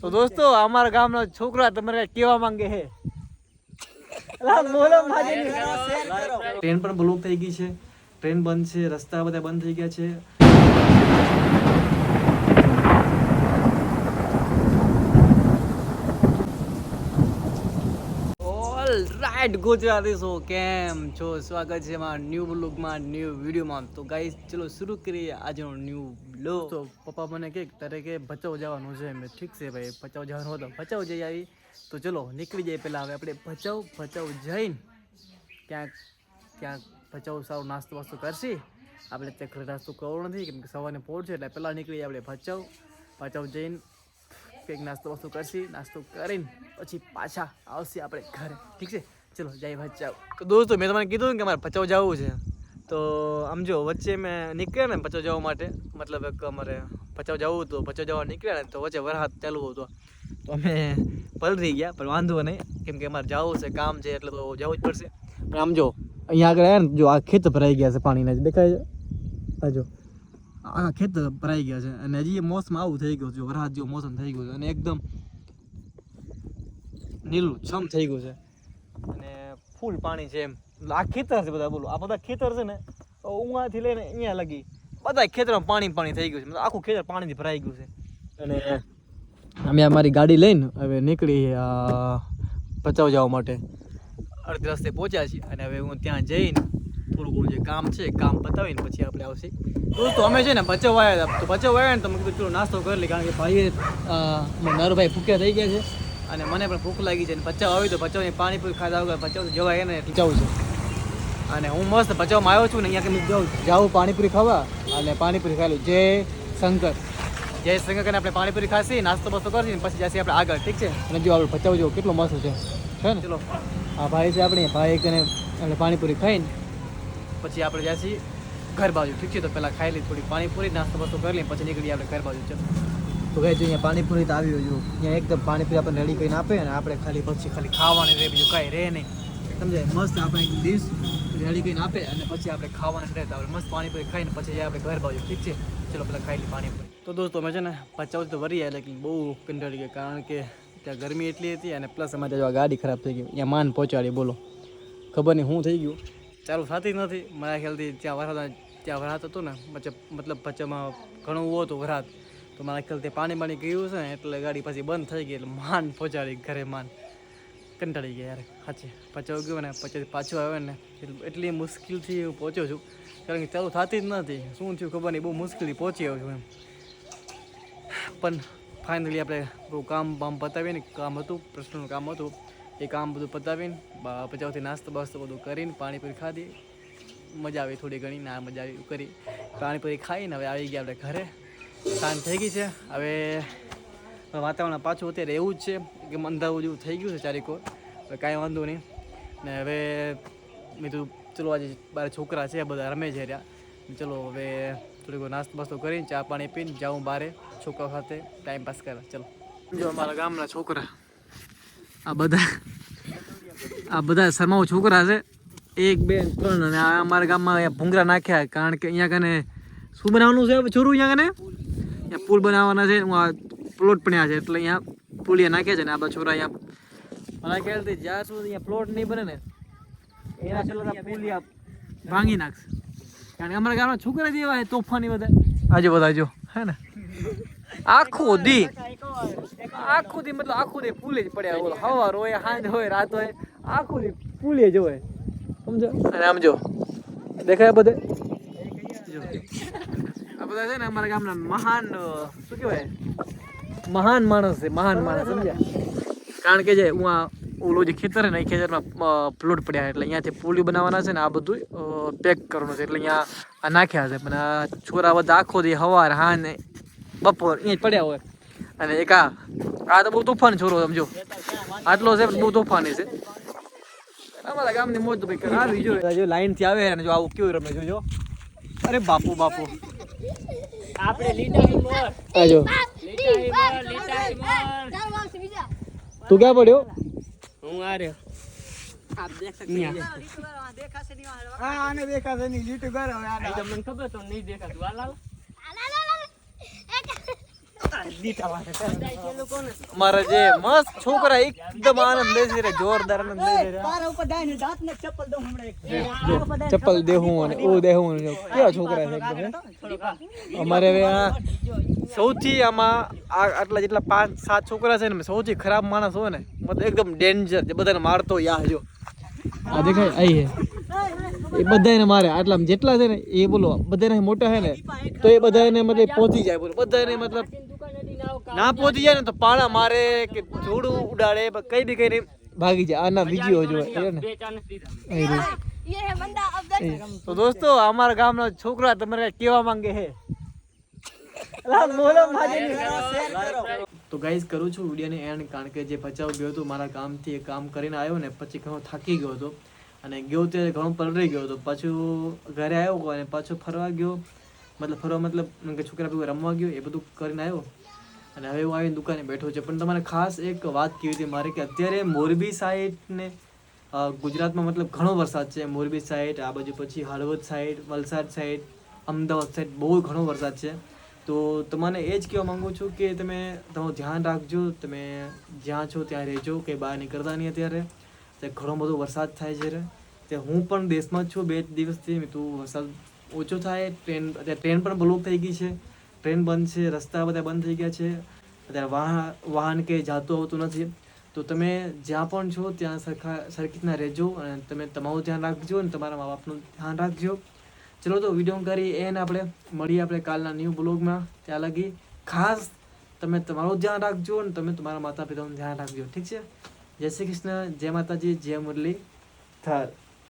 તો દોસ્તો અમારા ગામનો છોકરા તમારે કાંઈ કેવા માંગે છે. ટ્રેન પણ બ્લોક થઈ ગઈ છે. ટ્રેન બંધ છે રસ્તા બધા બંધ થઈ ગયા છે ઓલ રાઈટ ગુજરાતીસો કેમ છો? સ્વાગત છે મારા ન્યૂ બ્લોગમાં ન્યૂ વિડીયોમાં તો ગાઈસ ચલો શરૂ કરીએ આજનો ન્યૂ બ્લોગ તો પપ્પા મને કહે તારે કે ભચાઉ જવાનું છે મેં ઠીક છે ભાઈ, ભચાઉ જવાનું હતો ભચાઉ જઈ આવી. તો ચલો, નીકળી જાય પહેલાં. હવે આપણે ભચાઉ ભચાઉ જઈને ક્યાંક ક્યાંક ભચાઉ સારો નાસ્તો વાસ્તો કરશી. આપણે ચક્ર ઘરે નાસ્તો કરવો નથી, કેમ કે સવારે પહોંચશે એટલે પહેલાં નીકળી આપણે ભચાઉ. ભચાઉ જઈને કંઈક નાસ્તો વાસ્તો કરશી, નાસ્તો કરીને પછી પાછા આવશે આપણે ઘરે. ઠીક છે? ચલો, જાય ભચાઉ. દોસ્તો, મેં તમને કીધું ને કે મારે ભચાઉ જવું છે. તો આમ જો, વચ્ચે મેં નીકળ્યા ને ભચાઉ જવા માટે, મતલબ એક અમારે ભચાઉ જવું હતું, ભચાઉ જવા નીકળ્યા ને તો વચ્ચે વરસાદ ચાલુ હતો. તો અમે પલરી ગયા, પણ વાંધો નહીં, કેમ કે અમારે જવું છે, કામ છે, એટલે તો જવું જ પડશે. પણ આમ જો, અહીંયા આગળ આવ્યા ને, જો, આ ખેત ભરાઈ ગયા છે પાણીના દેખાય છે? જો, આ ખેત ભરાઈ ગયા છે, અને હજી મોસમ આવું થઈ ગયું છે, વરસાદ જેવું મોસમ થઈ ગયું છે, અને એકદમ નીલું, છમ થઈ ગયું છે. ફૂલ પાણી છે એમ. આ ખેતર છે બધા બોલો. આ બધા ખેતર છે ને ઉવાથી લઈને અહીંયા લગી બધા ખેતરમાં પાણી પાણી થઈ ગયું છે. આખું ખેતર પાણીથી ભરાઈ ગયું છે. અને અમે અમારી ગાડી લઈને હવે નીકળી ભચાઉ જવા માટે. અડધી રસ્તે પહોંચ્યા છીએ અને હવે હું ત્યાં જઈને થોડું ઘણું જે કામ છે કામ પતાવીને પછી આપણે આવશે. દોસ્તો, અમે છે ને બચાવ આવ્યા તો બચાવ આવ્યા ને તો મેં કીધું, ચલો, નાસ્તો કરી લઈએ. કારણ કે ભાઈએ નરભાઈ ભૂખ્યા થઈ ગયા છે. અને મને પણ ભૂખ લાગી છે અને બચાવ આવી તો બચાવની પાણીપુરી ખાધા વગર બચાવ જવાય ને પચાવું છે. અને હું મસ્ત બચાવમાં આવ્યો છું ને અહીંયા કે જાઉં જાઉં પાણીપુરી ખાવા અને પાણીપુરી ખાઈ લઉં. જય શંકર. જય શંકર કરીને આપણે પાણીપુરી ખાશી નાસ્તો બસ્તો કરશી ને પછી જશે આપણે આગળ ઠીક છે? અને જો આપણે બચાવ જો કેટલો મસ્ત છે. છે ને? ચલો. આ ભાઈ છે આપણે ભાઈ કને આપણે પાણીપુરી ખાઈને પછી આપણે જઈશું ઘર બાજુ ઠીક છે? તો પહેલાં ખાઈ લઈ થોડી પાણીપુરી નાસ્તો બસ્તો કરી લઈએ પછી નીકળીએ આપણે ઘર બાજુ ચલો. તો કહે અહીંયા પાણીપુરી તો આવી જો અહીંયા એકદમ પાણીપુરી આપણને રેડી કરીને આપે અને આપણે ખાલી પછી ખાલી ખાવાની રહે, બીજું કાંઈ રહે નહીં. સમજાય? મસ્ત આપણે એક ડીશ રેડી કરીને આપે અને પછી આપણે ખાવાનું રહે. આપણે મસ્ત પાણીપુરી ખાઈને પછી આપણે ઘર બાજુ, ઠીક છે? ચલો, પેલા ખાઈ લઈએ પાણીપુરી. તો દોસ્તો અમે છે ને પચાસ તો વરી આવ્યા લેકિન બહુ કંટાળી ગયા, કારણ કે ત્યાં ગરમી એટલી હતી અને પ્લસ અમારે આ ગાડી ખરાબ થઈ ગઈ. અહીંયા માન પહોંચાડી, બોલો. ખબર નહીં શું થઈ ગયું. ચાલુ થતી નથી. મારા ખ્યાલથી ત્યાં વરસાદ ત્યાં વરસાદ હતો ને પછી મતલબ પચામાં ઘણું હતું વરસાદ. તો મારા ખ્યાલથી પાણી પાણી ગયું છે ને એટલે ગાડી પછી બંધ થઈ ગઈ, એટલે માન પહોંચાડી ઘરે માન કંટાળી ગયા યાર. સાચે. પચાવ ગયો ને, પછી પાછું આવ્યો ને, એટલી મુશ્કેલથી હું પહોંચ્યો છું. કારણ કે ચાલુ થતી જ નથી. શું થયું ખબર નહીં, બહુ મુશ્કેલી પહોંચી આવ્યો છું એમ. પણ ફાઇનલી આપણે બહુ કામ બામ પતાવીને, કામ હતું, પ્રશ્નનું કામ હતું. એ કામ બધું પતાવીને પચાવથી નાસ્તો બાસ્તો બધું કરીને પાણીપુરી ખાધી. મજા આવી થોડી ઘણી, ના મજા આવી કરી. પાણીપુરી ખાઈને હવે આવી ગયા આપણે ઘરે. સાંજ થઈ ગઈ છે. હવે વાતાવરણ પાછું અત્યારે એવું જ છે કે અંધારું જેવું થઈ ગયું છે ચારેકોર હવે કાંઈ વાંધો નહીં. ને હવે મેં કીધું, ચલો આજે બાર છોકરા છે બધા રમે છે રહ્યા. ચલો હવે થોડીક નાસ્તો બાસ્તો કરીને ચા પાણી પીને જાઉં બારે છોકરાઓ સાથે. ટાઈમ પાસ કરે. ચલો. જો અમારા ગામના છોકરા. આ બધા આ બધા શર્માઓ છોકરા છે. એક, બે, ત્રણ. અને અમારા ગામમાં ભૂંગરા નાખ્યા કારણ કે અહીંયા કને શું બનાવવાનું છે? છોરું અહીંયા કને? અહીંયા પુલ બનાવવાના છે. આ પ્લોટ પણ છે. એટલે અહીંયા પુલિયા નાખ્યા છે ને આ બધા છોકરા અહીંયા. મારા ખ્યાલથી જ્યાં સુધી અહીંયા પ્લોટ નહીં બને ને એના છેલ્લા પુલિયા ભાંગી નાખશે. કારણ કે અમારા ગામમાં છોકરા જેવા છે તોફાની બધા. આજે બધા જો હે ને? આખો દી. આખું દી મતલબ આખું દી પુલે જ પડ્યા બોલો હવાર હોય સાંજ હોય રાત હોય. આખું દી પુલે જ હોય. સમજો? અને આમ જો. દેખાય બધે? બધા છે ને અમારા ગામના મહાન શું કહેવાય? મહાન માણસ છે, મહાન માણસ, સમજ્યા? કારણ કે જે હું આ ઓલું જે ખેતર ને, એ ખેતરમાં પ્લોટ પડ્યા એટલે અહીંયાથી પુલી બનાવવાના છે ને, આ બધું પેક કરવાનું છે. એટલે અહીંયા આ નાખ્યા છે. પણ આ છોરા બધા આખો દે હવાર હા ને બપોર અહીંયા પડ્યા હોય. અને એક આ આ તો બહુ તોફાન છોરો સમજો. આટલો છે બહુ તોફાની છે. અમારા ગામની મોજ તો ભાઈ કરાવી જો લાઈનથી આવે અને જો આવું કેવું રમે, જોજો. અરે બાપુ બાપુ. આપણે લીટા મોર આ જો લીટા મોર મોર તું ક્યાં પડ્યો? હું આ રહ્યો. હા આને દેખાશે નહીં. લીટું ઘર હવે. તમને ખબર તો નહીં દેખાતું. આ લાલ અમારા જે મસ્ત છોકરા એકદમ આનંદ છે રે જોરદાર આનંદ લે રે. મારા ઉપર દાઈને દાંત ને ચપ્પલ દઉં હમણાં એક. ચપ્પલ દેહું અને ઓ દેહું કેવા છોકરા છે એકદમ અમારે હવે આ સૌથી આમાં આ આટલા જેટલા પાંચ સાત છોકરા છે ને સૌથી ખરાબ માણસ હોય ને મતલબ એકદમ ડેન્જર જે બધાને મારતો યા જો. આ દેખાય આઈ હે. એ બધાને મારે આટલા જેટલા છે ને એ બોલો બધાને મોટા છે ને તો એ બધાને મતલબ પહોંચી જાય બોલો. બધાને મતલબ ના પહોંચી જાય ને તો પાણા મારે કે જોડું ઉડાડે કઈ બી કઈ ભાગી જાય. આના બીજી જોવે તો દોસ્તો અમારા ગામના છોકરા તમારે કેવા માંગે હે તો ગાઈઝ કરું છું વિડીયોને એન્ડ કારણ કે જે ભચાવ ગયો હતો મારા કામથી એ કામ કરીને આવ્યો ને પછી ઘણો થાકી ગયો હતો અને ગયો ત્યારે ઘણો પલળી ગયો હતો. પાછું ઘરે આવ્યો અને પાછો ફરવા ગયો. મતલબ ફરવા મતલબ કે છોકરા ભેગું રમવા ગયો એ બધું કરીને આવ્યો. અને હવે હું આવીને દુકાને બેઠો છે. પણ તમારે ખાસ એક વાત કહેવી હતી મારે કે અત્યારે મોરબી સાઈડ ને ગુજરાતમાં મતલબ ઘણો વરસાદ છે. મોરબી સાઈડ, આ બાજુ પછી Halvad side, Valsad side, Ahmedabad side બહુ ઘણો વરસાદ છે. તો તમને એ જ કહેવા માગું છું કે તમે તમારું ધ્યાન રાખજો. તમે જ્યાં છો ત્યાં રહેજો કે બહાર નીકળતા નહીં અત્યારે. તે ઘણો બધો વરસાદ થાય છે. તે હું પણ દેશમાં જ છું બે દિવસથી. તો વરસાદ ઓછો થાય, ટ્રેન અત્યારે ટ્રેન પણ બ્લોક થઈ ગઈ છે. ટ્રેન બંધ છે, રસ્તા બધા બંધ થઈ ગયા છે, અત્યારે વાહન વાહન કે જાતું આવતું નથી. તો તમે જ્યાં પણ છો, ત્યાં સરખા સરખી રીતના રહેજો અને તમે તમારું ધ્યાન રાખજો અને તમારા મા બાપનું ધ્યાન રાખજો. ચલો તો વીડિયો કરી એને આપણે. મળીએ આપણે કાલના ન્યૂ બ્લોગમાં ત્યાં લગી ખાસ તમે તમારું ધ્યાન રાખજો અને તમે તમારા માતા પિતાનું ધ્યાન રાખજો. ઠીક છે? જય શ્રી કૃષ્ણ. જય માતાજી. જય મુરલી. થર.